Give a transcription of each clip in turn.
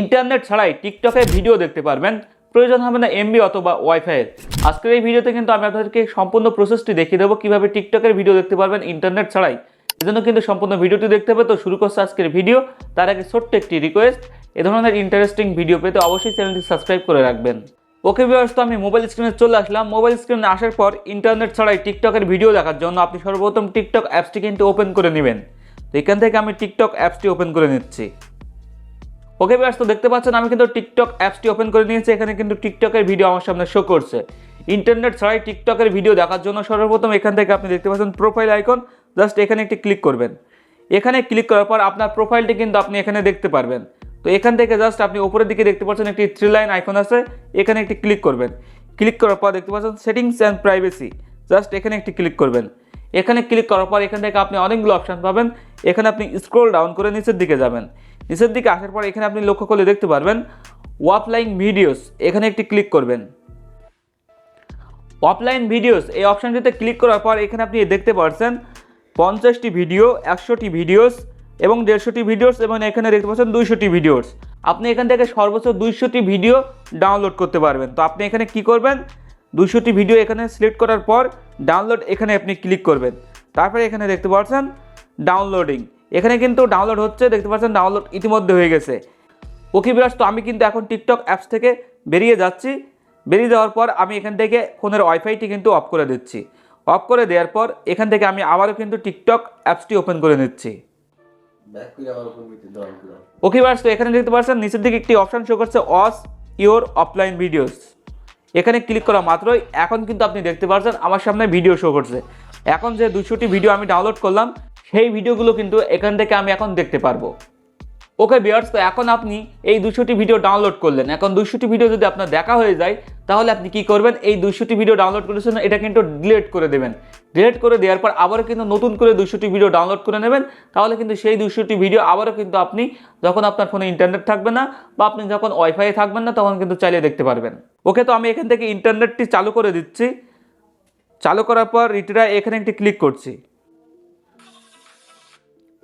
Internet ছাড়াই টিকটকে video দেখতে পারবেন। প্রয়োজন হবে না এমবি অথবা ওয়াইফাইয়ের আজকের এই ভিডিওতে কিন্তু আমি আপনাদেরকে সম্পূর্ণ প্রসেসটি দেখিয়ে দেবো, কীভাবে টিকটকের ভিডিও দেখতে পারবেন ইন্টারনেট ছাড়াই। এজন্য কিন্তু সম্পূর্ণ ভিডিওটি দেখতে হবে। তো শুরু করছে আজকের ভিডিও। তার আগে ছোট্ট একটি রিকোয়েস্ট এ ধরনের ইন্টারেস্টিং ভিডিও পেতে অবশ্যই চ্যানেলটি সাবস্ক্রাইব করে রাখবেন। ওকে ভিউয়ার্স তো আমি মোবাইল স্ক্রিনে চলে আসলাম। মোবাইল স্ক্রিনে আসার পর ইন্টারনেট ছাড়াই টিকটকের ভিডিও দেখার জন্য আপনি সর্বপ্রথম টিকটক অ্যাপসটি কিন্তু ওপেন করে নেবেন। তো এখান থেকে আমি টিকটক অ্যাপসটি ওপেন করে নিচ্ছি। ওকে ব্যাস তো দেখতে পাচ্ছেন, আমি কিন্তু টিকটক অ্যাপসটি ওপেন করে নিয়েছি, এখানে কিন্তু টিকটকের ভিডিও আমার সামনে শো করছে। ইন্টারনেট ছাড়াই টিকটকের ভিডিও দেখার জন্য সর্বপ্রথম এখান থেকে আপনি দেখতে পাচ্ছেন প্রোফাইল আইকন জাস্ট এখানে একটি ক্লিক করবেন। এখানে ক্লিক করার পর আপনার প্রোফাইলটি কিন্তু আপনি এখানে দেখতে পারবেন। তো এখান থেকে জাস্ট আপনি উপরের দিকে দেখতে পাচ্ছেন একটি থ্রি লাইন আইকন আছে, এখানে একটি ক্লিক করবেন। ক্লিক করার পর দেখতে পাচ্ছেন সেটিংস অ্যান্ড প্রাইভেসি জাস্ট এখানে একটি ক্লিক করবেন। এখানে ক্লিক করার পর এখান থেকে আপনি অনেকগুলো অপশান পাবেন। এখানে আপনি স্ক্রোল ডাউন করে নিচের দিকে যাবেন। নিচের দিকে আসার পর এখানে আপনি লক্ষ্য করলে দেখতে পারবেন ওয়াফলাইন ভিডিওস এখানে একটি ক্লিক করবেন। অফলাইন ভিডিওস এই অপশানটিতে ক্লিক করার পর এখানে আপনি দেখতে পাচ্ছেন পঞ্চাশটি ভিডিও একশোটি ভিডিওস এবং দেড়শোটি ভিডিওস এবং এখানে দেখতে পাচ্ছেন দুইশোটি ভিডিওস আপনি এখান থেকে সর্বোচ্চ দুইশোটি ভিডিও ডাউনলোড করতে পারবেন। তো আপনি এখানে কি করবেন? দুইশোটি ভিডিও এখানে সিলেক্ট করার পর ডাউনলোড এখানে আপনি ক্লিক করবেন। তারপরে এখানে দেখতে পাচ্ছেন ডাউনলোডিং এখানে কিন্তু ডাউনলোড হচ্ছে দেখতে পাচ্ছেন ডাউনলোড ইতিমধ্যে হয়ে গেছে। ওকে বিরাজ তো আমি কিন্তু এখন টিকটক অ্যাপস থেকে বেরিয়ে যাচ্ছি। বেরিয়ে যাওয়ার পর আমি এখান থেকে ফোনের ওয়াইফাইটি কিন্তু অফ করে দিচ্ছি। অফ করে দেওয়ার পর এখান থেকে আমি আবারও কিন্তু টিকটক অ্যাপসটি ওপেন করে নিচ্ছি। ওকে বাস তো এখানে দেখতে পাচ্ছেন নিচের দিকে একটি অপশান শো করছে অস ইওর অফলাইন ভিডিওস এখানে ক্লিক করা মাত্রই এখন কিন্তু আপনি দেখতে পাচ্ছেন আমার সামনে ভিডিও শো করছে। এখন যে দুশোটি ভিডিও আমি ডাউনলোড করলাম সেই ভিডিওগুলো কিন্তু এখান থেকে আমি এখন দেখতে পারব। ওকে বিয়ার্স তো এখন আপনি এই দুশোটি ভিডিও ডাউনলোড করলেন। এখন দুশোটি ভিডিও যদি আপনার দেখা হয়ে যায়, তাহলে আপনি কি করবেন? এই দুশোটি ভিডিও ডাউনলোড করেছেন এটা কিন্তু ডিলেট করে দেবেন। ডিলেট করে দেওয়ার পর আবারও কিন্তু নতুন করে দুশোটি ভিডিও ডাউনলোড করে নেবেন। তাহলে কিন্তু সেই দুশোটি ভিডিও আবারও কিন্তু আপনি যখন আপনার ফোনে ইন্টারনেট থাকবে না বা আপনি যখন ওয়াইফাই থাকবেন না, তখন কিন্তু চালিয়ে দেখতে পারবেন। ওকে, তো আমি এখান থেকে ইন্টারনেটটি চালু করে দিচ্ছি। চালু করার পর রিটিরা এখানে একটি ক্লিক করছি।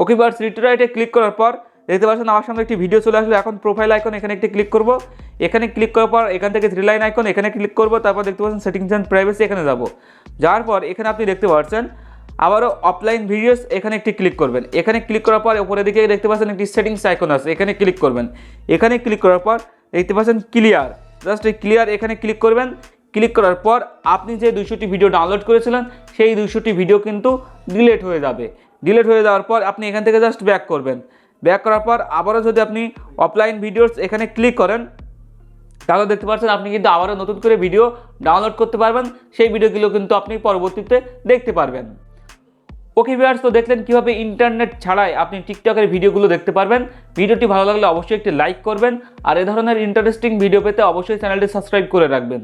ওকে বার্স রিট্রাইটে ক্লিক করার পর দেখতে পাচ্ছেন আমার সামনে একটি ভিডিও চলে আসলো। এখন প্রোফাইল আইকন এখানে একটি ক্লিক করব। এখানে ক্লিক করার পর এখান থেকে থ্রি লাইন আইকন এখানে ক্লিক করব। তারপর দেখতে পাচ্ছেন সেটিংস অ্যান্ড প্রাইভেসি এখানে যাব। যাওয়ার পর এখানে আপনি দেখতে পাচ্ছেন আবারও অফলাইন ভিডিওস এখানে একটি ক্লিক করবেন। এখানে ক্লিক করার পর উপরের দিকে দেখতে পাচ্ছেন একটি সেটিংস আইকন আছে, এখানে ক্লিক করবেন। এখানে ক্লিক করার পর দেখতে পাচ্ছেন ক্লিয়ার জাস্ট এই ক্লিয়ার এখানে ক্লিক করবেন। ক্লিক করার পর আপনি যে দুইশোটি ভিডিও ডাউনলোড করেছিলেন, সেই দুইশোটি ভিডিও কিন্তু ডিলেট হয়ে যাবে। ডিলেট হয়ে যাওয়ার পর আপনি এখান থেকে জাস্ট ব্যাক করবেন। ব্যাক করার পর আবারও যদি আপনি অফলাইন ভিডিওস এখানে ক্লিক করেন, তাহলে দেখতে পাচ্ছেন আপনি কিন্তু আবারও নতুন করে ভিডিও ডাউনলোড করতে পারবেন। সেই ভিডিওগুলো কিন্তু আপনি পরবর্তীতে দেখতে পারবেন। ওকে ভিউয়ার্স তো দেখলেন কীভাবে ইন্টারনেট ছাড়াই আপনি টিকটকের ভিডিওগুলো দেখতে পারবেন। ভিডিওটি ভালো লাগলে অবশ্যই একটি লাইক করবেন। আর এ ধরনের ইন্টারেস্টিং ভিডিও পেতে অবশ্যই চ্যানেলটি সাবস্ক্রাইব করে রাখবেন।